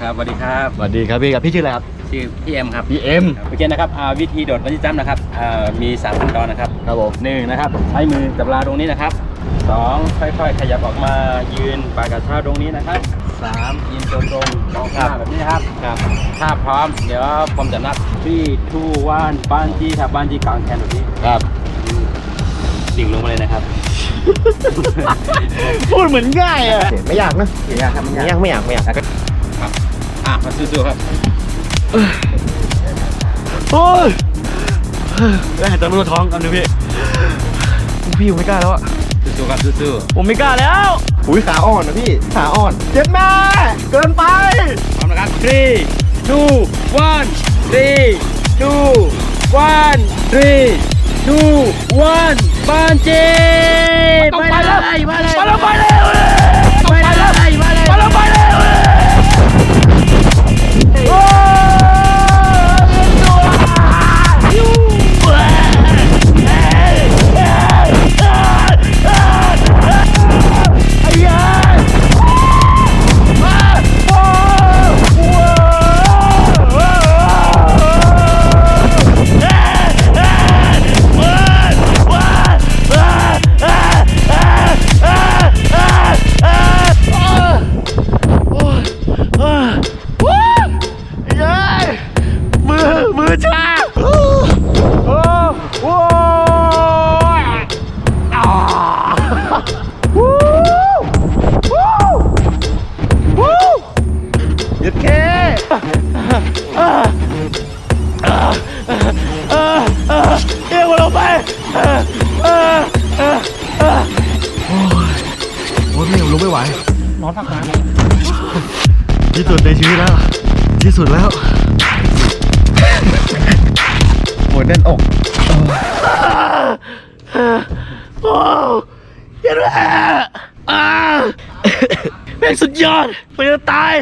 ครับสวัสดีครับสวัสดีครับพี่ครับพี่ชื่ออะไรครับ ชื่อพี่เอ็มครับพี่เอ็มโอเคนะครับอ่าวิธีโดดบันจี้จัมป์นะครับอ่ามี3ขั้นตอนนะครับครับผมหนึ่งนะครับใช้มือจับเวลาตรงนี้นะครับสองค่อยๆ ขยับออกมายืนปากกระเช้าตรงนี้นะครับสามยืนตรงตรงๆมองข้างหน้าแบบนี้นะครับครับถ้าพร้อมเดี๋ยวผมจะนับที่ทูว่านบ้านจีครับบ้านจีกลางแขนแบบนี้ครับดิ่งลงมาเลยนะครับพูดเหมือนง่ายอะไม่ยากนะไม่ยากครับไม่ยากไม่ยากไม่ยากครับอะ มาสู้ๆครับโอ้ยได้หายใจไม่ทั่วท้องกันดูพี่พี่ผมไม่กล้าแล้วอะสู้ๆครับสู้ผมไม่กล้าแล้ว อุ้ยขาอ่อนนะพี่ขาอ่อน เจ็บแม่เกินไป ๆพร้อมนะครับ three two one three two one three two one บ้านจีต้องไปแล้ว มือมือชาโอ้โหอ่าวู้วู้วู้หยุดเคอ่าอ่าอ่าอ่าเอียงลงไปอ่าอ่าอ่าอ่าโอ้ยโอ้ยไม่ลงไม่ไหว นอนพักผ่อนที่สุดในชีวิตแล้ว ที่สุดแล้ว ดแน่นอกโอ้ยแม่แม่งสุดยอดไปจะตาย